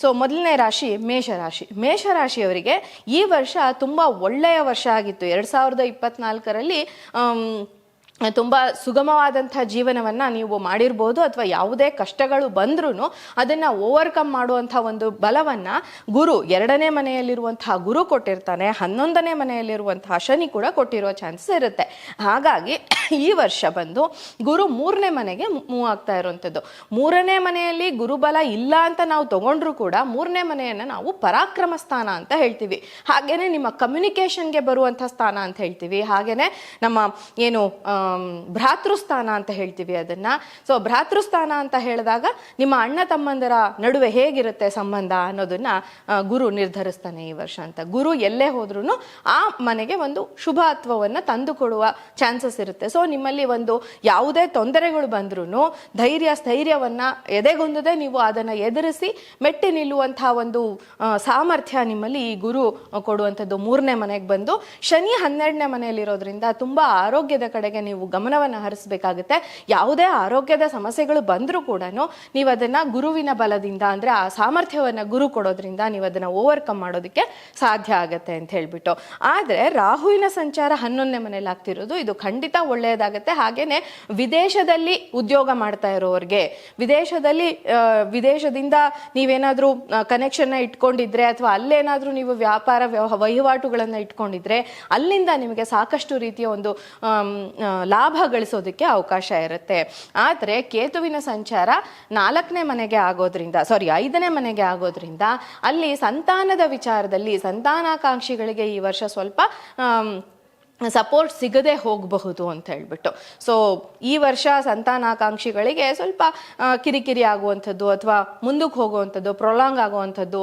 So ಮೊದಲನೇ ರಾಶಿ ಮೇಷರಾಶಿ ಮೇಷರಾಶಿಯವರಿಗೆ ಈ ವರ್ಷ ತುಂಬ ಒಳ್ಳೆಯ ವರ್ಷ ಆಗಿತ್ತು. ಎರಡು ಸಾವಿರದ ಇಪ್ಪತ್ನಾಲ್ಕರಲ್ಲಿ ತುಂಬ ಸುಗಮವಾದಂಥ ಜೀವನವನ್ನು ನೀವು ಮಾಡಿರ್ಬೋದು ಅಥವಾ ಯಾವುದೇ ಕಷ್ಟಗಳು ಬಂದ್ರೂ ಅದನ್ನು ಓವರ್ಕಮ್ ಮಾಡುವಂಥ ಒಂದು ಬಲವನ್ನು ಗುರು ಎರಡನೇ ಮನೆಯಲ್ಲಿರುವಂತಹ ಗುರು ಕೊಟ್ಟಿರ್ತಾನೆ, ಹನ್ನೊಂದನೇ ಮನೆಯಲ್ಲಿರುವಂತಹ ಶನಿ ಕೂಡ ಕೊಟ್ಟಿರೋ ಚಾನ್ಸಸ್ ಇರುತ್ತೆ. ಹಾಗಾಗಿ ಈ ವರ್ಷ ಬಂದು ಗುರು ಮೂರನೇ ಮನೆಗೆ ಮೂವ್ ಆಗ್ತಾ ಇರುವಂಥದ್ದು ಮೂರನೇ ಮನೆಯಲ್ಲಿ ಗುರುಬಲ ಇಲ್ಲ ಅಂತ ನಾವು ತೊಗೊಂಡ್ರೂ ಕೂಡ ಮೂರನೇ ಮನೆಯನ್ನು ನಾವು ಪರಾಕ್ರಮ ಸ್ಥಾನ ಅಂತ ಹೇಳ್ತೀವಿ. ಹಾಗೆಯೇ ನಿಮ್ಮ ಕಮ್ಯುನಿಕೇಷನ್ಗೆ ಬರುವಂಥ ಸ್ಥಾನ ಅಂತ ಹೇಳ್ತೀವಿ. ಹಾಗೆಯೇ ನಮ್ಮ ಏನು ಭ್ರಾತೃಸ್ಥಾನ ಅಂತ ಹೇಳ್ತೀವಿ ಅದನ್ನ. ಸೊ ಭ್ರಾತೃಸ್ಥಾನ ಅಂತ ಹೇಳಿದಾಗ ನಿಮ್ಮ ಅಣ್ಣ ತಮ್ಮಂದರ ನಡುವೆ ಹೇಗಿರುತ್ತೆ ಸಂಬಂಧ ಅನ್ನೋದನ್ನ ಗುರು ನಿರ್ಧರಿಸ್ತಾನೆ ಈ ವರ್ಷ ಅಂತ. ಗುರು ಎಲ್ಲೇ ಹೋದ್ರೂ ಆ ಮನೆಗೆ ಒಂದು ಶುಭತ್ವವನ್ನು ತಂದುಕೊಡುವ ಚಾನ್ಸಸ್ ಇರುತ್ತೆ. ಸೊ ನಿಮ್ಮಲ್ಲಿ ಒಂದು ಯಾವುದೇ ತೊಂದರೆಗಳು ಬಂದ್ರೂ ಧೈರ್ಯ, ಸ್ಥೈರ್ಯವನ್ನ ಎದೆಗೊಂದದೆ ನೀವು ಅದನ್ನ ಎದುರಿಸಿ ಮೆಟ್ಟಿ ನಿಲ್ಲುವಂತಹ ಒಂದು ಸಾಮರ್ಥ್ಯ ನಿಮ್ಮಲ್ಲಿ ಈ ಗುರು ಕೊಡುವಂಥದ್ದು ಮೂರನೇ ಮನೆಗೆ ಬಂದು ಶನಿ ಹನ್ನೆರಡನೇ ಮನೆಯಲ್ಲಿರೋದ್ರಿಂದ ತುಂಬಾ ಆರೋಗ್ಯದ ಕಡೆಗೆ ನೀವು ಗಮನವನ್ನು ಹರಿಸಬೇಕಾಗುತ್ತೆ. ಯಾವುದೇ ಆರೋಗ್ಯದ ಸಮಸ್ಯೆಗಳು ಬಂದರೂ ಕೂಡ ನೀವು ಅದನ್ನು ಗುರುವಿನ ಬಲದಿಂದ ಅಂದ್ರೆ ಆ ಸಾಮರ್ಥ್ಯವನ್ನ ಗುರು ಕೊಡೋದ್ರಿಂದ ನೀವು ಅದನ್ನು ಓವರ್ಕಮ್ ಮಾಡೋದಕ್ಕೆ ಸಾಧ್ಯ ಆಗತ್ತೆ ಅಂತ ಹೇಳಿಬಿಟ್ಟು. ಆದ್ರೆ ರಾಹುವಿನ ಸಂಚಾರ ಹನ್ನೊಂದನೇ ಮನೇಲಿ ಆಗ್ತಿರೋದು, ಇದು ಖಂಡಿತ ಒಳ್ಳೆಯದಾಗತ್ತೆ. ಹಾಗೇನೆ ವಿದೇಶದಲ್ಲಿ ಉದ್ಯೋಗ ಮಾಡ್ತಾ ಇರೋರಿಗೆ, ವಿದೇಶದಲ್ಲಿ ವಿದೇಶದಿಂದ ನೀವೇನಾದರೂ ಕನೆಕ್ಷನ್ ಇಟ್ಕೊಂಡಿದ್ರೆ ಅಥವಾ ಅಲ್ಲೇನಾದರೂ ನೀವು ವ್ಯಾಪಾರ ವಹಿವಾಟುಗಳನ್ನು ಇಟ್ಕೊಂಡಿದ್ರೆ, ಅಲ್ಲಿಂದ ನಿಮಗೆ ಸಾಕಷ್ಟು ರೀತಿಯ ಒಂದು ಲಾಭ ಗಳಿಸೋದಕ್ಕೆ ಅವಕಾಶ ಇರುತ್ತೆ. ಆದರೆ ಕೇತುವಿನ ಸಂಚಾರ ನಾಲ್ಕನೇ ಮನೆಗೆ ಆಗೋದ್ರಿಂದ ಸಾರಿ ಐದನೇ ಮನೆಗೆ ಆಗೋದ್ರಿಂದ ಅಲ್ಲಿ ಸಂತಾನದ ವಿಚಾರದಲ್ಲಿ, ಸಂತಾನಾಕಾಂಕ್ಷಿಗಳಿಗೆ ಈ ವರ್ಷ ಸ್ವಲ್ಪ ಸಪೋರ್ಟ್ ಸಿಗದೆ ಹೋಗಬಹುದು ಅಂತ ಹೇಳ್ಬಿಟ್ಟು. ಸೊ ಈ ವರ್ಷ ಸಂತಾನಾಕಾಂಕ್ಷಿಗಳಿಗೆ ಸ್ವಲ್ಪ ಕಿರಿಕಿರಿ ಆಗುವಂಥದ್ದು ಅಥವಾ ಮುಂದಕ್ಕೆ ಹೋಗುವಂಥದ್ದು ಪ್ರೊಲಾಂಗ್ ಆಗುವಂಥದ್ದು,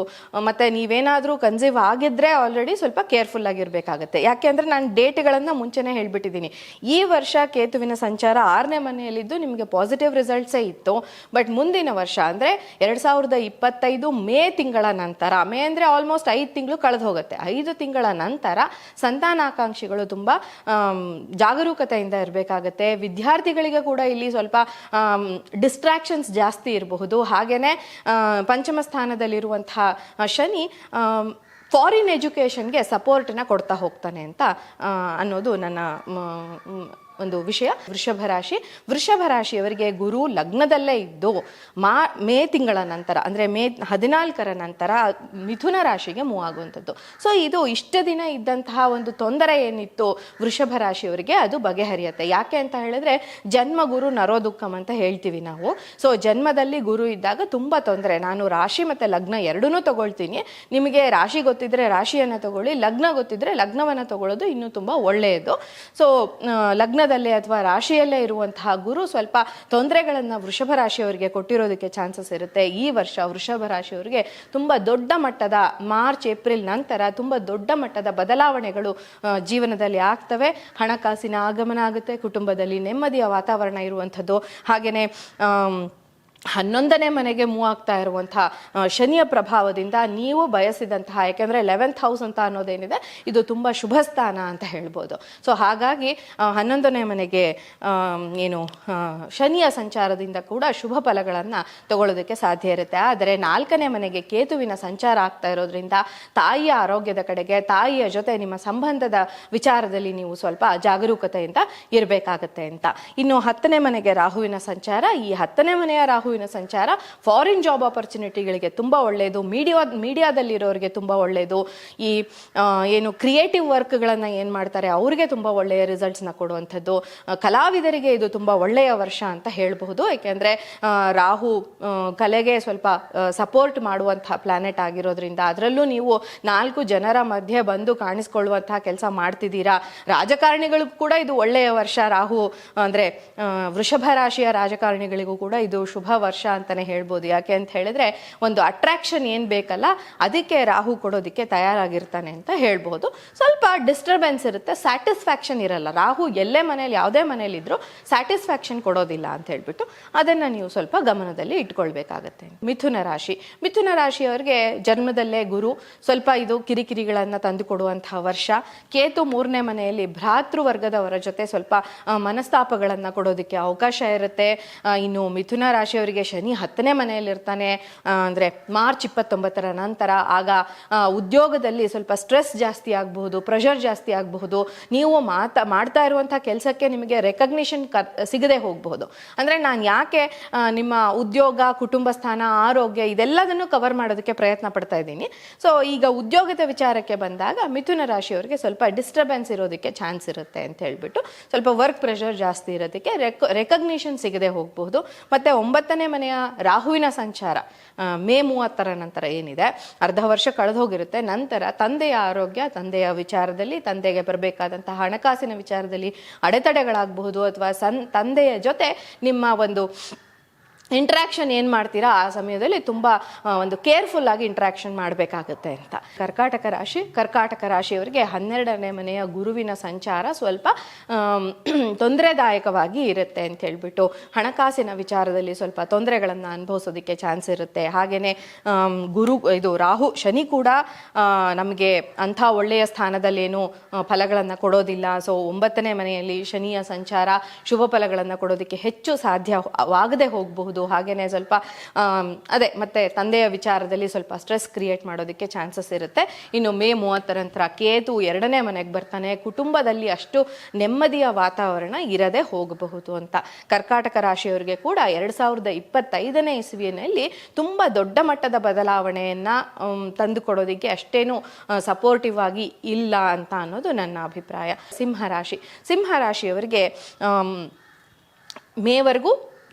ಮತ್ತು ನೀವೇನಾದರೂ ಕನ್ಸೀವ್ ಆಗಿದ್ರೆ ಆಲ್ರೆಡಿ ಸ್ವಲ್ಪ ಕೇರ್ಫುಲ್ ಆಗಿರಬೇಕಾಗತ್ತೆ. ಯಾಕೆ ಅಂದರೆ ನಾನು ಡೇಟ್ಗಳನ್ನು ಮುಂಚೆನೇ ಹೇಳಿಬಿಟ್ಟಿದ್ದೀನಿ. ಈ ವರ್ಷ ಕೇತುವಿನ ಸಂಚಾರ ಆರನೇ ಮನೆಯಲ್ಲಿದ್ದು ನಿಮಗೆ ಪಾಸಿಟಿವ್ ರಿಸಲ್ಟ್ಸೇ ಇತ್ತು. ಬಟ್ ಮುಂದಿನ ವರ್ಷ ಅಂದರೆ ಎರಡು ಸಾವಿರದ ಇಪ್ಪತ್ತೈದು ಮೇ ತಿಂಗಳ ನಂತರ, ಮೇ ಅಂದರೆ ಆಲ್ಮೋಸ್ಟ್ ಐದು ತಿಂಗಳು ಕಳೆದು ಹೋಗುತ್ತೆ ಐದು ತಿಂಗಳ ನಂತರ ಸಂತಾನಾಕಾಂಕ್ಷಿಗಳು ತುಂಬ ಜಾಗರೂಕತೆಯಿಂದ ಇರಬೇಕಾಗತ್ತೆ. ವಿದ್ಯಾರ್ಥಿಗಳಿಗೆ ಕೂಡ ಇಲ್ಲಿ ಸ್ವಲ್ಪ ಡಿಸ್ಟ್ರಾಕ್ಷನ್ಸ್ ಜಾಸ್ತಿ ಇರಬಹುದು. ಹಾಗೆಯೇ ಪಂಚಮ ಸ್ಥಾನದಲ್ಲಿರುವಂತಹ ಶನಿ ಫಾರಿನ್ ಎಜುಕೇಷನ್ಗೆ ಸಪೋರ್ಟನ್ನ ಕೊಡ್ತಾ ಹೋಗ್ತಾನೆ ಅಂತ ಅನ್ನೋದು ನನ್ನ ಒಂದು ವಿಷಯ. ವೃಷಭ ರಾಶಿ. ವೃಷಭ ರಾಶಿಯವರಿಗೆ ಗುರು ಲಗ್ನದಲ್ಲೇ ಇದ್ದು, ಮಾ, ಮೇ ತಿಂಗಳ ನಂತರ, ಅಂದರೆ ಮೇ ಹದಿನಾಲ್ಕರ ನಂತರ ಮಿಥುನ ರಾಶಿಗೆ ಮೂವ್ ಆಗುವಂಥದ್ದು. ಸೊ ಇದು ಇಷ್ಟ ದಿನ ಇದ್ದಂತಹ ಒಂದು ತೊಂದರೆ ಏನಿತ್ತು ವೃಷಭ ರಾಶಿಯವರಿಗೆ, ಅದು ಬಗೆಹರಿಯುತ್ತೆ. ಯಾಕೆ ಅಂತ ಹೇಳಿದ್ರೆ, ಜನ್ಮ ಗುರು ನರೋದುಃಖಂ ಅಂತ ಹೇಳ್ತೀವಿ ನಾವು. ಸೊ ಜನ್ಮದಲ್ಲಿ ಗುರು ಇದ್ದಾಗ ತುಂಬ ತೊಂದರೆ. ನಾನು ರಾಶಿ ಮತ್ತು ಲಗ್ನ ಎರಡನ್ನೂ ತಗೊಳ್ತೀನಿ. ನಿಮಗೆ ರಾಶಿ ಗೊತ್ತಿದ್ರೆ ರಾಶಿಯನ್ನು ತಗೊಳ್ಳಿ, ಲಗ್ನ ಗೊತ್ತಿದ್ರೆ ಲಗ್ನವನ್ನು ತಗೊಳ್ಳೋದು ಇನ್ನೂ ತುಂಬ ಒಳ್ಳೆಯದು. ಸೊ ಲಗ್ನದಲ್ಲೇ ಅಥವಾ ರಾಶಿಯಲ್ಲೇ ಇರುವಂತಹ ಗುರು ಸ್ವಲ್ಪ ತೊಂದರೆಗಳನ್ನು ವೃಷಭ ರಾಶಿಯವರಿಗೆ ಕೊಟ್ಟಿರೋದಕ್ಕೆ ಚಾನ್ಸಸ್ ಇರುತ್ತೆ. ಈ ವರ್ಷ ವೃಷಭ ರಾಶಿಯವರಿಗೆ ತುಂಬ ದೊಡ್ಡ ಮಟ್ಟದ ಮಾರ್ಚ್, ಏಪ್ರಿಲ್ ನಂತರ ತುಂಬ ದೊಡ್ಡ ಮಟ್ಟದ ಬದಲಾವಣೆಗಳು ಜೀವನದಲ್ಲಿ ಆಗ್ತವೆ. ಹಣಕಾಸಿನ ಆಗಮನ ಆಗುತ್ತೆ, ಕುಟುಂಬದಲ್ಲಿ ನೆಮ್ಮದಿಯ ವಾತಾವರಣ ಇರುವಂಥದ್ದು. ಹಾಗೆಯೇ ಹನ್ನೊಂದನೇ ಮನೆಗೆ ಮೂವ್ ಆಗ್ತಾ ಇರುವಂತಹ ಶನಿಯ ಪ್ರಭಾವದಿಂದ ನೀವು ಬಯಸಿದಂತಹ, ಯಾಕೆಂದ್ರೆ ಲೆವೆಂತ್ ಹೌಸ್ ಅಂತ ಅನ್ನೋದೇನಿದೆ, ಇದು ತುಂಬ ಶುಭ ಸ್ಥಾನ ಅಂತ ಹೇಳ್ಬೋದು. ಸೊ ಹಾಗಾಗಿ ಹನ್ನೊಂದನೇ ಮನೆಗೆ ಏನು ಶನಿಯ ಸಂಚಾರದಿಂದ ಕೂಡ ಶುಭ ಫಲಗಳನ್ನು ತಗೊಳ್ಳೋದಕ್ಕೆ ಸಾಧ್ಯ ಇರುತ್ತೆ. ಆದರೆ ನಾಲ್ಕನೇ ಮನೆಗೆ ಕೇತುವಿನ ಸಂಚಾರ ಆಗ್ತಾ ಇರೋದ್ರಿಂದ ತಾಯಿಯ ಆರೋಗ್ಯದ ಕಡೆಗೆ, ತಾಯಿಯ ಜೊತೆ ನಿಮ್ಮ ಸಂಬಂಧದ ವಿಚಾರದಲ್ಲಿ ನೀವು ಸ್ವಲ್ಪ ಜಾಗರೂಕತೆಯಿಂದ ಇರಬೇಕಾಗತ್ತೆ ಅಂತ. ಇನ್ನು ಹತ್ತನೇ ಮನೆಗೆ ರಾಹುವಿನ ಸಂಚಾರ, ಈ ಹತ್ತನೇ ಮನೆಯ ರಾಹುವಿನ ಸಂಚಾರ ಫಾರಿನ್ ಜಾಬ್ ಆಪರ್ಚುನಿಟಿಗಳಿಗೆ ತುಂಬ ಒಳ್ಳೆಯದು ಮೀಡಿಯಾ ಮೀಡಿಯಾದಲ್ಲಿರೋರಿಗೆ ತುಂಬ ಒಳ್ಳೆಯದು ಈ ಏನು ಕ್ರಿಯೇಟಿವ್ ವರ್ಕ್ಗಳನ್ನು ಏನು ಮಾಡ್ತಾರೆ, ಅವರಿಗೆ ತುಂಬ ಒಳ್ಳೆಯ ರಿಸಲ್ಟ್ಸ್ನ ಕೊಡುವಂಥದ್ದು. ಕಲಾವಿದರಿಗೆ ಇದು ತುಂಬ ಒಳ್ಳೆಯ ವರ್ಷ ಅಂತ ಹೇಳಬಹುದು. ಏಕೆಂದರೆ ರಾಹು ಕಲೆಗೆ ಸ್ವಲ್ಪ ಸಪೋರ್ಟ್ ಮಾಡುವಂಥ ಪ್ಲಾನೆಟ್ ಆಗಿರೋದ್ರಿಂದ ಅದರಲ್ಲೂ ನೀವು ನಾಲ್ಕು ಜನರ ಮಧ್ಯೆ ಬಂದು ಕಾಣಿಸ್ಕೊಳ್ಳುವಂತಹ ಕೆಲಸ ಮಾಡ್ತಿದ್ದೀರಾ. ರಾಜಕಾರಣಿಗಳಿಗೂ ಕೂಡ ಇದು ಒಳ್ಳೆಯ ವರ್ಷ. ರಾಹು ಅಂದರೆ ವೃಷಭ ರಾಶಿಯ ರಾಜಕಾರಣಿಗಳಿಗೂ ಕೂಡ ಇದು ಶುಭ ವರ್ಷ ಅಂತಾನೆ ಹೇಳ್ಬೋದು. ಯಾಕೆ ಅಂತ ಹೇಳಿದ್ರೆ ಒಂದು ಅಟ್ರಾಕ್ಷನ್ ಏನು ಬೇಕಲ್ಲ, ಅದಕ್ಕೆ ರಾಹು ಕೊಡೋದಕ್ಕೆ ತಯಾರಾಗಿರ್ತಾನೆ ಅಂತ ಹೇಳ್ಬೋದು. ಸ್ವಲ್ಪ ಡಿಸ್ಟರ್ಬೆನ್ಸ್ ಇರುತ್ತೆ ಸ್ಯಾಟಿಸ್ಫ್ಯಾಕ್ಷನ್ ಇರಲ್ಲ. ರಾಹು ಎಲ್ಲೇ ಮನೇಲಿ, ಯಾವುದೇ ಮನೇಲಿದ್ರು ಸ್ಯಾಟಿಸ್ಫ್ಯಾಕ್ಷನ್ ಕೊಡೋದಿಲ್ಲ ಅಂತ ಹೇಳ್ಬಿಟ್ಟು ಅದನ್ನು ನೀವು ಸ್ವಲ್ಪ ಗಮನದಲ್ಲಿ ಇಟ್ಕೊಳ್ಬೇಕಾಗತ್ತೆ. ಮಿಥುನ ರಾಶಿ. ಮಿಥುನ ರಾಶಿಯವರಿಗೆ ಜನ್ಮದಲ್ಲೇ ಗುರು, ಸ್ವಲ್ಪ ಇದು ಕಿರಿಕಿರಿಗಳನ್ನು ತಂದು ಕೊಡುವಂತಹ ವರ್ಷ. ಕೇತು ಮೂರನೇ ಮನೆಯಲ್ಲಿ ಭ್ರಾತೃ ವರ್ಗದವರ ಜೊತೆ ಸ್ವಲ್ಪ ಮನಸ್ತಾಪಗಳನ್ನು ಕೊಡೋದಕ್ಕೆ ಅವಕಾಶ ಇರುತ್ತೆ. ಇನ್ನು ಮಿಥುನ ರಾಶಿಯವರಿಗೆ ರಾಶಿಯವರಿಗೆ ಶನಿ ಹತ್ತನೇ ಮನೆಯಲ್ಲಿರ್ತಾನೆ ಅಂದರೆ ಮಾರ್ಚ್ ಇಪ್ಪತ್ತೊಂಬತ್ತರ ನಂತರ ಆಗ ಉದ್ಯೋಗದಲ್ಲಿ ಸ್ವಲ್ಪ ಸ್ಟ್ರೆಸ್ ಜಾಸ್ತಿ ಆಗಬಹುದು ಪ್ರೆಷರ್ ಜಾಸ್ತಿ ಆಗಬಹುದು. ನೀವು ಮಾತಾ, ಮಾಡ್ತಾ ಇರುವಂಥ ಕೆಲಸಕ್ಕೆ ನಿಮಗೆ ರೆಕಗ್ನಿಷನ್ ಸಿಗದೆ ಹೋಗಬಹುದು. ಅಂದ್ರೆ ನಾನು ಯಾಕೆ ನಿಮ್ಮ ಉದ್ಯೋಗ ಕುಟುಂಬ ಸ್ಥಾನ ಆರೋಗ್ಯ ಇದೆಲ್ಲದನ್ನು ಕವರ್ ಮಾಡೋದಕ್ಕೆ ಪ್ರಯತ್ನ ಪಡ್ತಾ ಇದ್ದೀನಿ. ಸೊ ಈಗ ಉದ್ಯೋಗದ ವಿಚಾರಕ್ಕೆ ಬಂದಾಗ ಮಿಥುನ ರಾಶಿಯವರಿಗೆ ಸ್ವಲ್ಪ ಡಿಸ್ಟರ್ಬೆನ್ಸ್ ಇರೋದಕ್ಕೆ ಚಾನ್ಸ್ ಇರುತ್ತೆ ಅಂತ ಹೇಳ್ಬಿಟ್ಟು ಸ್ವಲ್ಪ ವರ್ಕ್ ಪ್ರೆಷರ್ ಜಾಸ್ತಿ ಇರೋದಕ್ಕೆ ರೆಕ್ ರೆಕಗ್ನಿಷನ್ ಸಿಗದೆ ಹೋಗಬಹುದು. ಮತ್ತೆ ಒಂಬತ್ತನೇ ಮನೆಯ ರಾಹುವಿನ ಸಂಚಾರ ಮೇ ಮೂವತ್ತರ ನಂತರ ಏನಿದೆ? ಅರ್ಧ ವರ್ಷ ಕಳೆದು ಹೋಗಿರುತ್ತೆ ನಂತರ ತಂದೆಯ ಆರೋಗ್ಯ, ತಂದೆಯ ವಿಚಾರದಲ್ಲಿ, ತಂದೆಗೆ ಬರಬೇಕಾದಂತಹ ಹಣಕಾಸಿನ ವಿಚಾರದಲ್ಲಿ ಅಡೆತಡೆಗಳಾಗಬಹುದು ಅಥವಾ ಸನ್, ತಂದೆಯ ಜೊತೆ ನಿಮ್ಮ ಒಂದು ಇಂಟ್ರಾಕ್ಷನ್ ಏನು ಮಾಡ್ತೀರಾ? ಆ ಸಮಯದಲ್ಲಿ ತುಂಬ ಒಂದು ಕೇರ್ಫುಲ್ ಆಗಿ ಇಂಟ್ರಾಕ್ಷನ್ ಮಾಡಬೇಕಾಗುತ್ತೆ ಅಂತ. ಕರ್ಕಾಟಕ ರಾಶಿ, ಕರ್ಕಾಟಕ ರಾಶಿಯವರಿಗೆ ಹನ್ನೆರಡನೇ ಮನೆಯ ಗುರುವಿನ ಸಂಚಾರ ಸ್ವಲ್ಪ ತೊಂದರೆದಾಯಕವಾಗಿ ಇರುತ್ತೆ ಅಂತ ಹೇಳ್ಬಿಟ್ಟು, ಹಣಕಾಸಿನ ವಿಚಾರದಲ್ಲಿ ಸ್ವಲ್ಪ ತೊಂದರೆಗಳನ್ನು ಅನುಭವಿಸೋದಕ್ಕೆ ಚಾನ್ಸ್ ಇರುತ್ತೆ. ಹಾಗೆಯೇ ಗುರು, ಇದು ರಾಹು, ಶನಿ ಕೂಡ ನಮಗೆ ಅಂಥ ಒಳ್ಳೆಯ ಸ್ಥಾನದಲ್ಲೇನು ಫಲಗಳನ್ನು ಕೊಡೋದಿಲ್ಲ. ಸೊ ಒಂಬತ್ತನೇ ಮನೆಯಲ್ಲಿ ಶನಿಯ ಸಂಚಾರ, ಶುಭ ಫಲಗಳನ್ನು ಕೊಡೋದಕ್ಕೆ ಹೆಚ್ಚು ಸಾಧ್ಯವಾಗದೆ ಹೋಗಬಹುದು. ಹಾಗೆಯೇ ಸ್ವಲ್ಪ ಆಮ್, ಅದೇ ಮತ್ತೆ ತಂದೆಯ ವಿಚಾರದಲ್ಲಿ ಸ್ವಲ್ಪ ಸ್ಟ್ರೆಸ್ ಕ್ರಿಯೇಟ್ ಮಾಡೋದಕ್ಕೆ ಚಾನ್ಸಸ್ ಇರುತ್ತೆ. ಇನ್ನು ಮೇ ಮೂವತ್ತರ ನಂತರ ಕೇತು ಎರಡನೇ ಮನೆಗೆ ಬರ್ತಾನೆ. ಕುಟುಂಬದಲ್ಲಿ ಅಷ್ಟು ನೆಮ್ಮದಿಯ ವಾತಾವರಣ ಇರದೆ ಹೋಗಬಹುದು ಅಂತ. ಕರ್ಕಾಟಕ ರಾಶಿಯವರಿಗೆ ಕೂಡ ಎರಡ್ ಸಾವಿರದ ಇಪ್ಪತ್ತೈದನೇ ಇಸ್ವಿಯಲ್ಲಿ ತುಂಬಾ ದೊಡ್ಡ ಮಟ್ಟದ ಬದಲಾವಣೆಯನ್ನ ತಂದು ತಂದುಕೊಡೋದಕ್ಕೆ ಅಷ್ಟೇನು ಸಪೋರ್ಟಿವ್ ಆಗಿ ಇಲ್ಲ ಅಂತ ಅನ್ನೋದು ನನ್ನ ಅಭಿಪ್ರಾಯ. ಸಿಂಹರಾಶಿ ಸಿಂಹರಾಶಿಯವರಿಗೆ ಮೇವರೆಗೂ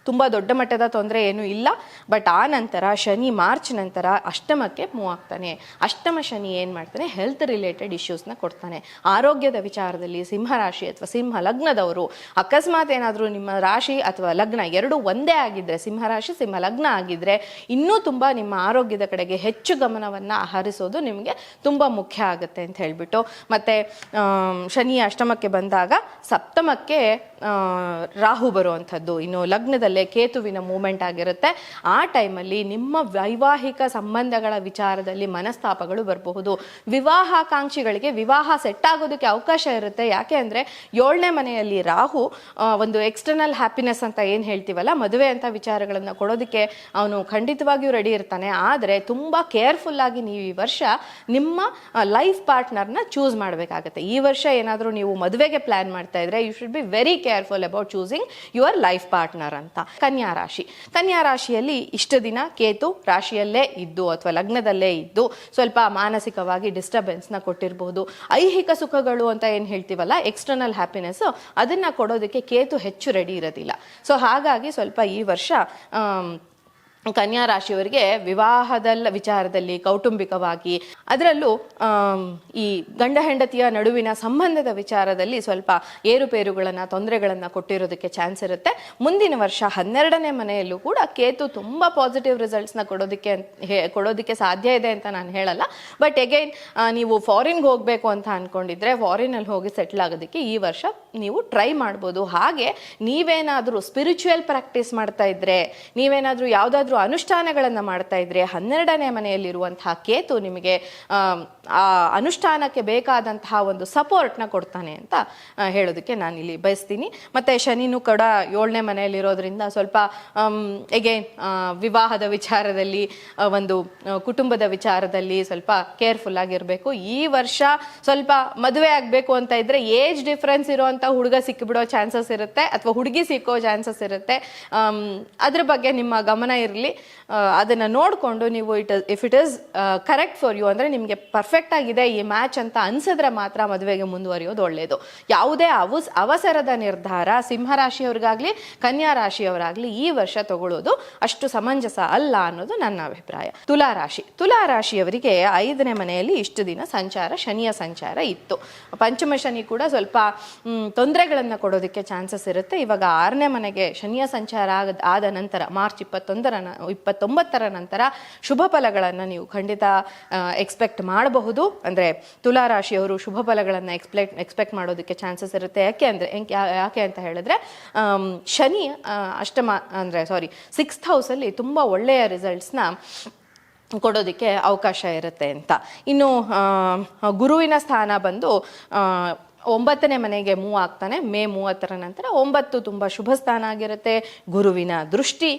ತುಂಬ ದೊಡ್ಡ ಮಟ್ಟದ ತೊಂದರೆ ಏನೂ ಇಲ್ಲ. ಬಟ್ ಆ ನಂತರ, ಶನಿ ಮಾರ್ಚ್ ನಂತರ ಅಷ್ಟಮಕ್ಕೆ ಮೂವ್ ಆಗ್ತಾನೆ. ಅಷ್ಟಮ ಶನಿ ಏನು ಮಾಡ್ತಾನೆ? ಹೆಲ್ತ್ ರಿಲೇಟೆಡ್ ಇಶ್ಯೂಸ್ನ ಕೊಡ್ತಾನೆ. ಆರೋಗ್ಯದ ವಿಚಾರದಲ್ಲಿ ಸಿಂಹ ರಾಶಿ ಅಥವಾ ಸಿಂಹ ಲಗ್ನದವರು, ಅಕಸ್ಮಾತ್ ಏನಾದರೂ ನಿಮ್ಮ ರಾಶಿ ಅಥವಾ ಲಗ್ನ ಎರಡೂ ಒಂದೇ ಆಗಿದ್ದರೆ ಸಿಂಹ ರಾಶಿ ಸಿಂಹ ಲಗ್ನ ಆಗಿದ್ದರೆ ಇನ್ನೂ ತುಂಬ ನಿಮ್ಮ ಆರೋಗ್ಯದ ಕಡೆಗೆ ಹೆಚ್ಚು ಗಮನವನ್ನು ಹರಿಸೋದು ನಿಮಗೆ ತುಂಬ ಮುಖ್ಯ ಆಗುತ್ತೆ ಅಂತ ಹೇಳಿಬಿಟ್ಟು. ಮತ್ತು ಶನಿ ಅಷ್ಟಮಕ್ಕೆ ಬಂದಾಗ ಸಪ್ತಮಕ್ಕೆ ರಾಹು ಬರುವಂಥದ್ದು. ಇನ್ನು ಲಗ್ನದಲ್ಲೇ ಕೇತುವಿನ ಮೂಮೆಂಟ್ ಆಗಿರುತ್ತೆ. ಆ ಟೈಮಲ್ಲಿ ನಿಮ್ಮ ವೈವಾಹಿಕ ಸಂಬಂಧಗಳ ವಿಚಾರದಲ್ಲಿ ಮನಸ್ತಾಪಗಳು ಬರಬಹುದು. ವಿವಾಹಾಕಾಂಕ್ಷಿಗಳಿಗೆ ವಿವಾಹ ಸೆಟ್ ಆಗೋದಕ್ಕೆ ಅವಕಾಶ ಇರುತ್ತೆ. ಯಾಕೆ ಅಂದರೆ ಏಳನೇ ಮನೆಯಲ್ಲಿ ರಾಹು ಒಂದು ಎಕ್ಸ್ಟರ್ನಲ್ ಹ್ಯಾಪಿನೆಸ್ ಅಂತ ಏನು ಹೇಳ್ತೀವಲ್ಲ, ಮದುವೆ ಅಂತ ವಿಚಾರಗಳನ್ನು ಕೊಡೋದಕ್ಕೆ ಅವನು ಖಂಡಿತವಾಗಿಯೂ ರೆಡಿ ಇರ್ತಾನೆ. ಆದರೆ ತುಂಬ ಕೇರ್ಫುಲ್ ಆಗಿ ನೀವು ಈ ವರ್ಷ ನಿಮ್ಮ ಲೈಫ್ ಪಾರ್ಟ್ನರ್ನ ಚೂಸ್ ಮಾಡಬೇಕಾಗುತ್ತೆ. ಈ ವರ್ಷ ಏನಾದರೂ ನೀವು ಮದುವೆಗೆ ಪ್ಲಾನ್ ಮಾಡ್ತಾ ಇದ್ರೆ you should be very careful about choosing your life partner ಅಂತ. ಕನ್ಯಾ ರಾಶಿ. ಕನ್ಯಾ ರಾಶಿಯಲ್ಲಿ ಇಷ್ಟು ದಿನ ಕೇತು ರಾಶಿಯಲ್ಲೇ ಇದ್ದು ಅಥವಾ ಲಗ್ನದಲ್ಲೇ ಇದ್ದು ಸ್ವಲ್ಪ ಮಾನಸಿಕವಾಗಿ ಡಿಸ್ಟರ್ಬೆನ್ಸ್ನ ಕೊಟ್ಟಿರಬಹುದು ಐಹಿಕ ಸುಖಗಳು ಅಂತ ಏನು ಹೇಳ್ತೀವಲ್ಲ ಎಕ್ಸ್ಟರ್ನಲ್ ಹ್ಯಾಪಿನೆಸ್ ಅದನ್ನ ಕೊಡೋದಕ್ಕೆ ಕೇತು ಹೆಚ್ಚು ರೆಡಿ ಇರೋದಿಲ್ಲ. ಸೊ ಹಾಗಾಗಿ ಸ್ವಲ್ಪ ಈ ವರ್ಷ ಕನ್ಯಾ ರಾಶಿಯವರಿಗೆ ವಿವಾಹದಲ್ಲ, ವಿಚಾರದಲ್ಲಿ ಕೌಟುಂಬಿಕವಾಗಿ, ಅದರಲ್ಲೂ ಈ ಗಂಡ ಹೆಂಡತಿಯ ನಡುವಿನ ಸಂಬಂಧದ ವಿಚಾರದಲ್ಲಿ ಸ್ವಲ್ಪ ಏರುಪೇರುಗಳನ್ನು, ತೊಂದರೆಗಳನ್ನು ಕೊಟ್ಟಿರೋದಕ್ಕೆ ಚಾನ್ಸ್ ಇರುತ್ತೆ. ಮುಂದಿನ ವರ್ಷ ಹನ್ನೆರಡನೇ ಮನೆಯಲ್ಲೂ ಕೂಡ ಕೇತು ತುಂಬ ಪಾಸಿಟಿವ್ ರಿಸಲ್ಟ್ಸ್ನ ಕೊಡೋದಕ್ಕೆ ಕೊಡೋದಕ್ಕೆ ಸಾಧ್ಯ ಇದೆ ಅಂತ ನಾನು ಹೇಳಲ್ಲ. ಬಟ್ ಎಗೈನ್ ನೀವು ಫಾರಿನ್ಗೆ ಹೋಗಬೇಕು ಅಂತ ಅಂದ್ಕೊಂಡಿದ್ರೆ ಫಾರಿನಲ್ಲಿ ಹೋಗಿ ಸೆಟ್ಲ್ ಆಗೋದಕ್ಕೆ ಈ ವರ್ಷ ನೀವು ಟ್ರೈ ಮಾಡ್ಬೋದು. ಹಾಗೆ ನೀವೇನಾದರೂ ಸ್ಪಿರಿಚುವಲ್ ಪ್ರಾಕ್ಟೀಸ್ ಮಾಡ್ತಾ ಇದ್ರೆ, ನೀವೇನಾದರೂ ಯಾವುದಾದ್ರೂ ಅನುಷ್ಠಾನಗಳನ್ನು ಮಾಡ್ತಾ ಇದ್ರೆ ಹನ್ನೆರಡನೇ ಮನೆಯಲ್ಲಿರುವಂತಹ ಕೇತು ನಿಮಗೆ ಆ ಅನುಷ್ಠಾನಕ್ಕೆ ಬೇಕಾದಂತಹ ಒಂದು ಸಪೋರ್ಟ್ನ ಕೊಡ್ತಾನೆ ಅಂತ ಹೇಳೋದಕ್ಕೆ ನಾನು ಇಲ್ಲಿ ಬಯಸ್ತೀನಿ. ಮತ್ತೆ ಶನಿನೂ ಕೂಡ ಏಳನೇ ಮನೆಯಲ್ಲಿರೋದ್ರಿಂದ ಸ್ವಲ್ಪ ಎಗೇನ್ ವಿವಾಹದ ವಿಚಾರದಲ್ಲಿ ಒಂದು ಕುಟುಂಬದ ವಿಚಾರದಲ್ಲಿ ಸ್ವಲ್ಪ ಕೇರ್ಫುಲ್ ಆಗಿರಬೇಕು. ಈ ವರ್ಷ ಸ್ವಲ್ಪ ಮದುವೆ ಆಗಬೇಕು ಅಂತ ಇದ್ರೆ ಏಜ್ ಡಿಫ್ರೆನ್ಸ್ ಇರುವಂತ ಹುಡುಗ ಸಿಕ್ಕಿಬಿಡೋ ಚಾನ್ಸಸ್ ಇರುತ್ತೆ, ಅಥವಾ ಹುಡುಗಿ ಸಿಕ್ಕೋ ಚಾನ್ಸಸ್ ಇರುತ್ತೆ. ಅದ್ರ ಬಗ್ಗೆ ನಿಮ್ಮ ಗಮನ ಇರಲಿ. ಅದನ್ನ ನೋಡಿಕೊಂಡು ನೀವು it if it is correct for you ಅಂದ್ರೆ ನಿಮಗೆ ಪರ್ಫೆಕ್ಟ್ ಆಗಿದೆ, ಈ ಮ್ಯಾಚ್ ಅಂತ ಅನ್ಸಿದ್ರೆ ಮಾತ್ರ ಮದುವೆಗೆ ಮುಂದುವರಿಯೋದು ಒಳ್ಳೆಯದು ಯಾವುದೇ ಅವಸ್, ಅವಸರದ ನಿರ್ಧಾರ ಸಿಂಹರಾಶಿಯವ್ರಿಗಾಗಲಿ ಕನ್ಯಾ ರಾಶಿಯವರಾಗಲಿ ಈ ವರ್ಷ ತಗೊಳ್ಳೋದು ಅಷ್ಟು ಸಮಂಜಸ ಅಲ್ಲ ಅನ್ನೋದು ನನ್ನ ಅಭಿಪ್ರಾಯ. ತುಲಾ ರಾಶಿ ತುಲಾ ರಾಶಿಯವರಿಗೆ ಐದನೇ ಮನೆಯಲ್ಲಿ ಇಷ್ಟು ದಿನ ಸಂಚಾರ, ಶನಿಯ ಸಂಚಾರ ಇತ್ತು. ಪಂಚಮ ಶನಿ ಕೂಡ ಸ್ವಲ್ಪ ತೊಂದರೆಗಳನ್ನು ಕೊಡೋದಕ್ಕೆ ಚಾನ್ಸಸ್ ಇರುತ್ತೆ. ಇವಾಗ ಆರನೇ ಮನೆಗೆ ಶನಿಯ ಸಂಚಾರ ಆದ ನಂತರ ಮಾರ್ಚ್ ಇಪ್ಪತ್ತೊಂದರ ಇಪ್ಪತ್ತೊಂಬತ್ತರ ನಂತರ ಶುಭ ಫಲಗಳನ್ನು ನೀವು ಖಂಡಿತ ಎಕ್ಸ್ಪೆಕ್ಟ್ ಮಾಡಬಹುದು. ಅಂದರೆ ತುಲಾ ರಾಶಿಯವರು ಶುಭ ಫಲಗಳನ್ನು ಎಕ್ಸ್ಪೆಕ್ಟ್ ಎಕ್ಸ್ಪೆಕ್ಟ್ ಮಾಡೋದಕ್ಕೆ ಚಾನ್ಸಸ್ ಇರುತ್ತೆ. ಯಾಕೆ ಅಂದರೆ ಯಾಕೆ ಅಂತ ಹೇಳಿದ್ರೆ ಶನಿ ಅಷ್ಟಮ, ಅಂದರೆ ಸಾರಿ ಸಿಕ್ಸ್ತ್ ಹೌಸಲ್ಲಿ ತುಂಬ ಒಳ್ಳೆಯ ರಿಸಲ್ಟ್ಸ್ನ ಕೊಡೋದಕ್ಕೆ ಅವಕಾಶ ಇರುತ್ತೆ ಅಂತ. ಇನ್ನು ಗುರುವಿನ ಸ್ಥಾನ ಬಂದು ಒಂಬತ್ತನೇ ಮನೆಗೆ ಮೂವ್ ಆಗ್ತಾನೆ, ಮೇ ಮೂವತ್ತರ ನಂತರ ಒಂಬತ್ತು ತುಂಬ ಶುಭ ಸ್ಥಾನ ಆಗಿರುತ್ತೆ. ಗುರುವಿನ ದೃಷ್ಟಿ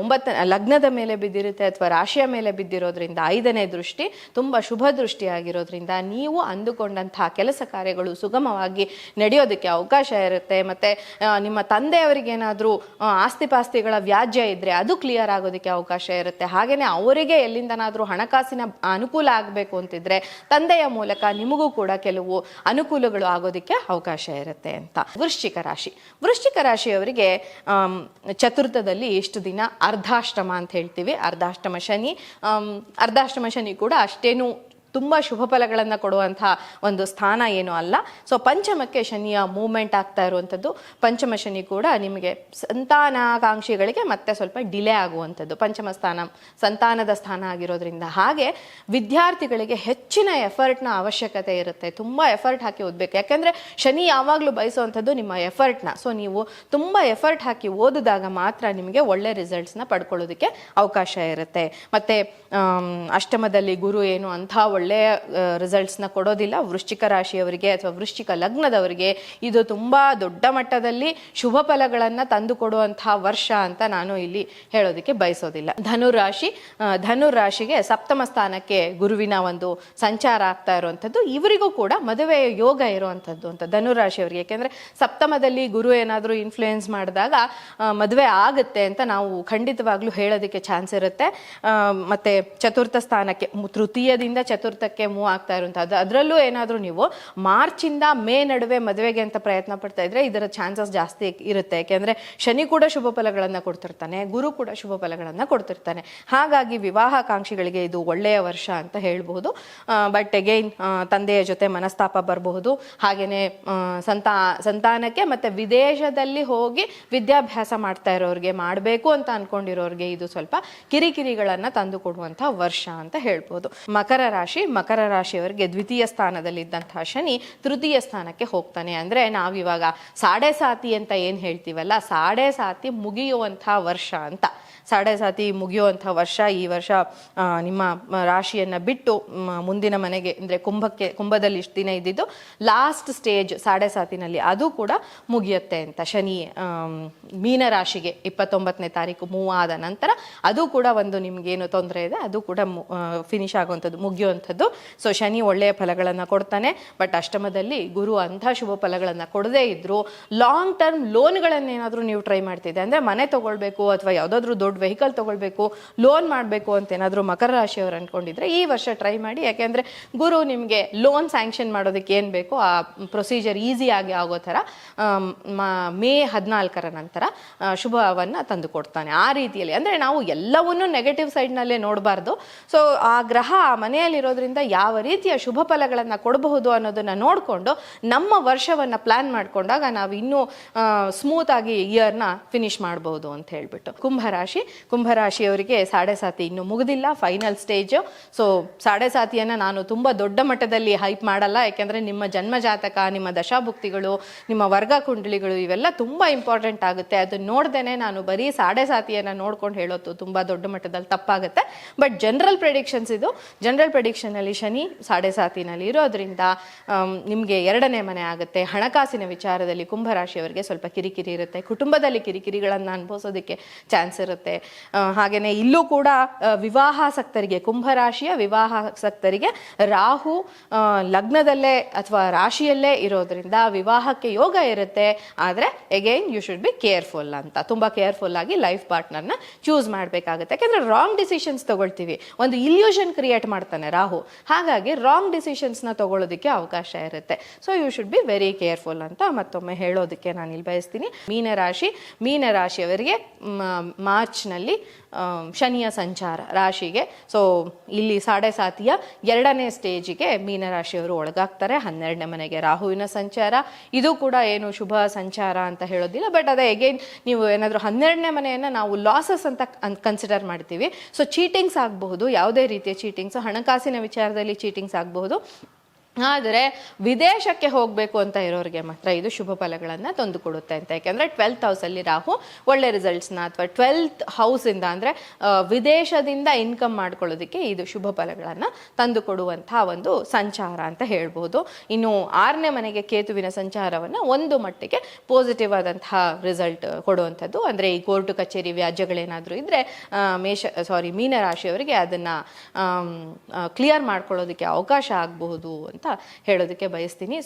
ಒಂಬತ್ತ ಲಗ್ನದ ಮೇಲೆ ಬಿದ್ದಿರುತ್ತೆ ಅಥವಾ ರಾಶಿಯ ಮೇಲೆ ಬಿದ್ದಿರೋದ್ರಿಂದ ಐದನೇ ದೃಷ್ಟಿ, ತುಂಬ ಶುಭ ದೃಷ್ಟಿ ಆಗಿರೋದ್ರಿಂದ ನೀವು ಅಂದುಕೊಂಡಂತಹ ಕೆಲಸ ಕಾರ್ಯಗಳು ಸುಗಮವಾಗಿ ನಡೆಯೋದಕ್ಕೆ ಅವಕಾಶ ಇರುತ್ತೆ. ಮತ್ತೆ ನಿಮ್ಮ ತಂದೆಯವರಿಗೇನಾದರೂ ಆಸ್ತಿ ಪಾಸ್ತಿಗಳ ವ್ಯಾಜ್ಯ ಇದ್ದರೆ ಅದು ಕ್ಲಿಯರ್ ಆಗೋದಕ್ಕೆ ಅವಕಾಶ ಇರುತ್ತೆ. ಹಾಗೆಯೇ ಅವರಿಗೆ ಎಲ್ಲಿಂದನಾದರೂ ಹಣಕಾಸಿನ ಅನುಕೂಲ ಆಗಬೇಕು ಅಂತಿದ್ರೆ ತಂದೆಯ ಮೂಲಕ ನಿಮಗೂ ಕೂಡ ಕೆಲವು ಅನುಕೂಲಗಳು ಆಗೋದಕ್ಕೆ ಅವಕಾಶ ಇರುತ್ತೆ ಅಂತ. ವೃಶ್ಚಿಕ ರಾಶಿ. ವೃಶ್ಚಿಕ ರಾಶಿಯವರಿಗೆ ಚತುರ್ಥದಲ್ಲಿ ಇಷ್ಟು ದಿನ ಅರ್ಧಾಷ್ಟಮ ಅಂತ ಹೇಳ್ತೀವಿ. ಅರ್ಧಾಷ್ಟಮ ಶನಿ ಅರ್ಧಾಷ್ಟಮ ಶನಿ ಕೂಡ ಅಷ್ಟೇನು ತುಂಬ ಶುಭ ಫಲಗಳನ್ನು ಕೊಡುವಂತಹ ಒಂದು ಸ್ಥಾನ ಏನು ಅಲ್ಲ. ಸೊ ಪಂಚಮಕ್ಕೆ ಶನಿಯ ಮೂವ್ಮೆಂಟ್ ಆಗ್ತಾ ಇರುವಂಥದ್ದು. ಪಂಚಮ ಶನಿ ಕೂಡ ನಿಮಗೆ ಸಂತಾನಾಕಾಂಕ್ಷಿಗಳಿಗೆ ಮತ್ತೆ ಸ್ವಲ್ಪ ಡಿಲೇ ಆಗುವಂಥದ್ದು. ಪಂಚಮ ಸ್ಥಾನ, ಸಂತಾನದ ಸ್ಥಾನ ಆಗಿರೋದ್ರಿಂದ. ಹಾಗೆ ವಿದ್ಯಾರ್ಥಿಗಳಿಗೆ ಹೆಚ್ಚಿನ ಎಫರ್ಟ್ನ ಅವಶ್ಯಕತೆ ಇರುತ್ತೆ. ತುಂಬ ಎಫರ್ಟ್ ಹಾಕಿ ಓದಬೇಕು. ಯಾಕೆಂದರೆ ಶನಿ ಯಾವಾಗಲೂ ಬಯಸುವಂಥದ್ದು ನಿಮ್ಮ ಎಫರ್ಟ್ನ ಸೊ ನೀವು ತುಂಬ ಎಫರ್ಟ್ ಹಾಕಿ ಓದಿದಾಗ ಮಾತ್ರ ನಿಮಗೆ ಒಳ್ಳೆ ರಿಸಲ್ಟ್ಸ್ನ ಪಡ್ಕೊಳ್ಳೋದಕ್ಕೆ ಅವಕಾಶ ಇರುತ್ತೆ. ಮತ್ತು ಅಷ್ಟಮದಲ್ಲಿ ಗುರು ಏನು ಅಂಥ ಒಳ್ಳೆಯ ರಿಸಲ್ಟ್ಸ್ನ ಕೊಡೋದಿಲ್ಲ. ವೃಶ್ಚಿಕ ರಾಶಿಯವರಿಗೆ ಅಥವಾ ವೃಶ್ಚಿಕ ಲಗ್ನದವರಿಗೆ ಇದು ತುಂಬ ದೊಡ್ಡ ಮಟ್ಟದಲ್ಲಿ ಶುಭ ಫಲಗಳನ್ನು ತಂದು ಕೊಡುವಂತಹ ವರ್ಷ ಅಂತ ನಾನು ಇಲ್ಲಿ ಹೇಳೋದಕ್ಕೆ ಬಯಸೋದಿಲ್ಲ. ಧನುರಾಶಿ ಧನು ಧನುರಾಶಿಗೆ ಸಪ್ತಮ ಸ್ಥಾನಕ್ಕೆ ಗುರುವಿನ ಒಂದು ಸಂಚಾರ ಆಗ್ತಾ ಇರುವಂಥದ್ದು. ಇವರಿಗೂ ಕೂಡ ಮದುವೆಯ ಯೋಗ ಇರುವಂಥದ್ದು ಅಂತ ಧನುರಾಶಿಯವರಿಗೆ ಯಾಕೆಂದರೆ ಸಪ್ತಮದಲ್ಲಿ ಗುರು ಏನಾದರೂ ಇನ್ಫ್ಲೂಯೆನ್ಸ್ ಮಾಡಿದಾಗ ಮದುವೆ ಆಗುತ್ತೆ ಅಂತ ನಾವು ಖಂಡಿತವಾಗ್ಲೂ ಹೇಳೋದಕ್ಕೆ ಚಾನ್ಸ್ ಇರುತ್ತೆ. ಮತ್ತು ಚತುರ್ಥ ಸ್ಥಾನಕ್ಕೆ, ತೃತೀಯದಿಂದ ತೃತೀಯದಿಂದ ಚತುರ್ಥಕ್ಕೆ ಮೂವ್ ಆಗ್ತಾ ಇರುವಂಥದ್ದು ಅದರಲ್ಲೂ ಏನಾದರೂ ನೀವು ಮಾರ್ಚಿಂದ ಮೇ ನಡುವೆ ಮದುವೆಗೆ ಅಂತ ಪ್ರಯತ್ನ ಪಡ್ತಾ ಇದ್ರೆ ಇದರ ಚಾನ್ಸಸ್ ಜಾಸ್ತಿ ಇರುತ್ತೆ. ಯಾಕೆಂದ್ರೆ ಶನಿ ಕೂಡ ಶುಭ ಫಲಗಳನ್ನು ಕೊಡ್ತಿರ್ತಾನೆ, ಗುರು ಕೂಡ ಶುಭ ಫಲಗಳನ್ನು ಕೊಡ್ತಿರ್ತಾನೆ. ಹಾಗಾಗಿ ವಿವಾಹಾಕಾಂಕ್ಷಿಗಳಿಗೆ ಇದು ಒಳ್ಳೆಯ ವರ್ಷ ಅಂತ ಹೇಳಬಹುದು. ಬಟ್ ಅಗೈನ್ ತಂದೆಯ ಜೊತೆ ಮನಸ್ತಾಪ ಬರಬಹುದು. ಹಾಗೆಯೇ ಸಂತಾ, ಸಂತಾನಕ್ಕೆ ಮತ್ತೆ ವಿದೇಶದಲ್ಲಿ ಹೋಗಿ ವಿದ್ಯಾಭ್ಯಾಸ ಮಾಡ್ತಾ ಇರೋರಿಗೆ ಮಾಡಬೇಕು ಅಂತ ಅನ್ಕೊಂಡಿರೋರಿಗೆ ಇದು ಸ್ವಲ್ಪ ಕಿರಿಕಿರಿಗಳನ್ನು ತಂದು ಕೊಡುವಂತಹ ವರ್ಷ ಅಂತ ಹೇಳ್ಬೋದು ಮಕರ ರಾಶಿ ಮಕರ ರಾಶಿಯವರಿಗೆ ದ್ವಿತೀಯ ಸ್ಥಾನದಲ್ಲಿದ್ದಂತಹ ಶನಿ ತೃತೀಯ ಸ್ಥಾನಕ್ಕೆ ಹೋಗ್ತಾನೆ. ಅಂದ್ರೆ ನಾವಿವಾಗ ಸಾಡೆ ಸಾತಿ ಅಂತ ಏನು ಹೇಳ್ತೀವಲ್ಲ? ಸಾಡೆ ಸಾತಿ ಮುಗಿಯುವಂಥ ವರ್ಷ ಅಂತ. ಸಾಡೆ ಸಾತಿ ಮುಗಿಯುವಂಥ ವರ್ಷ, ಈ ವರ್ಷ ನಿಮ್ಮ ರಾಶಿಯನ್ನು ಬಿಟ್ಟು ಮುಂದಿನ ಮನೆಗೆ, ಅಂದರೆ ಕುಂಭಕ್ಕೆ, ಕುಂಭದಲ್ಲಿ ಇಷ್ಟು ದಿನ ಇದ್ದಿದ್ದು ಲಾಸ್ಟ್ ಸ್ಟೇಜ್ ಸಾಡೆ ಸಾತಿನಲ್ಲಿ ಅದು ಕೂಡ ಮುಗಿಯುತ್ತೆ ಅಂತ. ಶನಿ ಮೀನ ರಾಶಿಗೆ ಇಪ್ಪತ್ತೊಂಬತ್ತನೇ ತಾರೀಕು ಮೂವ್ ಆದ ನಂತರ ಅದು ಕೂಡ ಒಂದು ನಿಮ್ಗೇನು ತೊಂದರೆ ಇದೆ, ಅದು ಕೂಡ ಫಿನಿಶ್ ಆಗುವಂಥದ್ದು, ಮುಗಿಯುವಂಥದ್ದು. ಸೊ ಶನಿ ಒಳ್ಳೆಯ ಫಲಗಳನ್ನು ಕೊಡ್ತಾನೆ ಬಟ್ ಅಷ್ಟಮದಲ್ಲಿ ಗುರು ಅಂಥ ಶುಭ ಫಲಗಳನ್ನು ಕೊಡದೇ ಇದ್ದರೂ ಲಾಂಗ್ ಟರ್ಮ್ ಲೋನ್ಗಳನ್ನೇನಾದರೂ ನೀವು ಟ್ರೈ ಮಾಡ್ತಿದ್ದೆ. ಅಂದರೆ ಮನೆ ತಗೊಳ್ಬೇಕು, ಅಥವಾ ಯಾವುದಾದ್ರೂ ದೊಡ್ಡ ವೆಹಿಕಲ್ ತಗೊಳ್ಬೇಕು ಲೋನ್ ಮಾಡಬೇಕು ಅಂತ ಏನಾದರೂ ಮಕರ ರಾಶಿಯವರು ಅಂದ್ಕೊಂಡಿದ್ರೆ ಈ ವರ್ಷ ಟ್ರೈ ಮಾಡಿ. ಯಾಕೆಂದರೆ ಗುರು ನಿಮಗೆ ಲೋನ್ ಸ್ಯಾಂಕ್ಷನ್ ಮಾಡೋದಕ್ಕೆ ಏನು ಬೇಕೋ ಆ ಪ್ರೊಸೀಜರ್ ಈಸಿಯಾಗಿ ಆಗೋ ಥರ ಮ- ಹದಿನಾಲ್ಕರ ನಂತರ ಶುಭವನ್ನು ತಂದು ಕೊಡ್ತಾನೆ ಆ ರೀತಿಯಲ್ಲಿ. ಅಂದರೆ ನಾವು ಎಲ್ಲವನ್ನೂ ನೆಗೆಟಿವ್ ಸೈಡ್ನಲ್ಲೇ ನೋಡಬಾರ್ದು. ಸೊ ಆ ಗ್ರಹ ಆ ಮನೆಯಲ್ಲಿರೋದ್ರಿಂದ ಯಾವ ರೀತಿಯ ಶುಭ ಫಲಗಳನ್ನು ಕೊಡಬಹುದು ಅನ್ನೋದನ್ನು ನೋಡಿಕೊಂಡು ನಮ್ಮ ವರ್ಷವನ್ನು ಪ್ಲಾನ್ ಮಾಡಿಕೊಂಡಾಗ ನಾವು ಇನ್ನೂ ಸ್ಮೂತ್ ಆಗಿ ಇಯರ್ನ ಫಿನಿಶ್ ಮಾಡಬಹುದು ಅಂತ ಹೇಳ್ಬಿಟ್ಟು. ಕುಂಭರಾಶಿ ಕುಂಭರಾಶಿಯವರಿಗೆ ಸಾಡೆ ಸಾತಿ ಇನ್ನು ಮುಗಿದಿಲ್ಲ ಫೈನಲ್ ಸ್ಟೇಜ್ ಸೊ ಸಾಡೆ ಸಾತಿಯನ್ನು ನಾನು ತುಂಬ ದೊಡ್ಡ ಮಟ್ಟದಲ್ಲಿ ಹೈಪ್ ಮಾಡಲ್ಲ. ಯಾಕೆಂದರೆ ನಿಮ್ಮ ಜನ್ಮ ಜಾತಕ, ನಿಮ್ಮ ದಶಾಭುಕ್ತಿಗಳು, ನಿಮ್ಮ ವರ್ಗ ಕುಂಡಲಿಗಳು ಇವೆಲ್ಲ ತುಂಬ ಇಂಪಾರ್ಟೆಂಟ್ ಆಗುತ್ತೆ. ಅದು ನೋಡ್ದೇನೆ ನಾನು ಬರೀ ಸಾಡೆ ಸಾತಿಯನ್ನು ನೋಡ್ಕೊಂಡು ಹೇಳೋದು ತುಂಬ ದೊಡ್ಡ ಮಟ್ಟದಲ್ಲಿ ತಪ್ಪಾಗುತ್ತೆ. ಬಟ್ ಜನರಲ್ ಪ್ರೆಡಿಕ್ಷನ್ಸ್ ಇದು. ಜನರಲ್ ಪ್ರೆಡಿಕ್ಷನಲ್ಲಿ ಶನಿ ಸಾಡೆ ಸಾತಿನಲ್ಲಿ ಇರೋದ್ರಿಂದ ನಿಮಗೆ ಎರಡನೇ ಮನೆ ಆಗುತ್ತೆ. ಹಣಕಾಸಿನ ವಿಚಾರದಲ್ಲಿ ಕುಂಭರಾಶಿಯವರಿಗೆ ಸ್ವಲ್ಪ ಕಿರಿಕಿರಿ ಇರುತ್ತೆ. ಕುಟುಂಬದಲ್ಲಿ ಕಿರಿಕಿರಿಗಳನ್ನು ಅನುಭವಿಸೋದಕ್ಕೆ ಚಾನ್ಸ್ ಇರುತ್ತೆ. ಆ, ಹಾಗೇನೆ ಇಲ್ಲೂ ಕೂಡ ವಿವಾಹಾಸಕ್ತರಿಗೆ ಕುಂಭರಾಶಿಯ ವಿವಾಹಾಸಕ್ತರಿಗೆ ರಾಹು ಲಗ್ನದಲ್ಲೇ ಅಥವಾ ರಾಶಿಯಲ್ಲೇ ಇರೋದ್ರಿಂದ ವಿವಾಹಕ್ಕೆ ಯೋಗ ಇರುತ್ತೆ. ಆದರೆ again you should be careful ಅಂತ. ತುಂಬ ಕೇರ್ಫುಲ್ ಆಗಿ ಲೈಫ್ ಪಾರ್ಟ್ನರ್ನ ಚೂಸ್ ಮಾಡಬೇಕಾಗುತ್ತೆ. ಯಾಕೆಂದರೆ ರಾಂಗ್ ಡಿಸಿಷನ್ಸ್ ತಗೊಳ್ತೀವಿ. ಒಂದು ಇಲ್ಯೂಷನ್ ಕ್ರಿಯೇಟ್ ಮಾಡ್ತಾನೆ ರಾಹು. ಹಾಗಾಗಿ ರಾಂಗ್ ಡಿಸಿಷನ್ಸ್ನ ತಗೊಳ್ಳೋದಕ್ಕೆ ಅವಕಾಶ ಇರುತ್ತೆ. So you should be very careful ಅಂತ ಮತ್ತೊಮ್ಮೆ ಹೇಳೋದಕ್ಕೆ ನಾನು ಇಲ್ಲಿ ಬಯಸ್ತೀನಿ. ಮೀನರಾಶಿ ಮೀನರಾಶಿಯವರಿಗೆ ಮ- ಮಾರ್ಚ್ನಲ್ಲಿ ಶನಿಯ ಸಂಚಾರ ರಾಶಿಗೆ. ಸೊ ಇಲ್ಲಿ ಸಾಡೆ ಸಾತಿಯ ಎರಡನೇ ಸ್ಟೇಜಿಗೆ ಮೀನರಾಶಿಯವರು ಒಳಗಾಗ್ತಾರೆ. ಹನ್ನೆರಡನೇ ಮನೆಗೆ ರಾಹುವಿನ ಸಂಚಾರ. ಇದು ಕೂಡ ಏನು ಶುಭ ಸಂಚಾರ ಅಂತ ಹೇಳೋದಿಲ್ಲ. ಬಟ್ ಅದೇ ಎಗೇನ್ ನೀವು ಏನಾದರೂ ಹನ್ನೆರಡನೇ ಮನೆಯನ್ನು ನಾವು ಲಾಸಸ್ ಅಂತ ಕನ್ಸಿಡರ್ ಮಾಡ್ತೀವಿ. ಸೊ ಚೀಟಿಂಗ್ಸ್ ಆಗಬಹುದು. ಯಾವುದೇ ರೀತಿಯ ಚೀಟಿಂಗ್ಸ್ ಹಣಕಾಸಿನ ವಿಚಾರದಲ್ಲಿ ಚೀಟಿಂಗ್ಸ್ ಆಗಬಹುದು. ಆದರೆ ವಿದೇಶಕ್ಕೆ ಹೋಗಬೇಕು ಅಂತ ಇರೋರಿಗೆ ಮಾತ್ರ ಇದು ಶುಭ ಫಲಗಳನ್ನು ತಂದು ಕೊಡುತ್ತೆ ಅಂತ. ಯಾಕೆಂದರೆ ಟ್ವೆಲ್ತ್ ಹೌಸಲ್ಲಿ ರಾಹು ಒಳ್ಳೆ ರಿಸಲ್ಟ್ಸ್ನ ಅಥವಾ ಟ್ವೆಲ್ತ್ ಹೌಸಿಂದ ಅಂದರೆ ವಿದೇಶದಿಂದ ಇನ್ಕಮ್ ಮಾಡ್ಕೊಳ್ಳೋದಕ್ಕೆ ಇದು ಶುಭ ಫಲಗಳನ್ನು ತಂದು ಕೊಡುವಂಥ ಒಂದು ಸಂಚಾರ ಅಂತ ಹೇಳ್ಬೋದು. ಇನ್ನು ಆರನೇ ಮನೆಗೆ ಕೇತುವಿನ ಸಂಚಾರವನ್ನು ಒಂದು ಮಟ್ಟಿಗೆ ಪಾಸಿಟಿವ್ ಆದಂತಹ ರಿಸಲ್ಟ್ ಕೊಡುವಂಥದ್ದು. ಅಂದರೆ ಈ ಕೋರ್ಟು ಕಚೇರಿ ವ್ಯಾಜ್ಯಗಳೇನಾದರೂ ಇದ್ದರೆ ಮೇಷ ಸಾರಿ ಮೀನರಾಶಿಯವರಿಗೆ ಅದನ್ನು ಕ್ಲಿಯರ್ ಮಾಡ್ಕೊಳ್ಳೋದಕ್ಕೆ ಅವಕಾಶ ಆಗಬಹುದು ಹೇಳೋದಕ್ಕೆ ಬಯಸ್ತೀನಿ.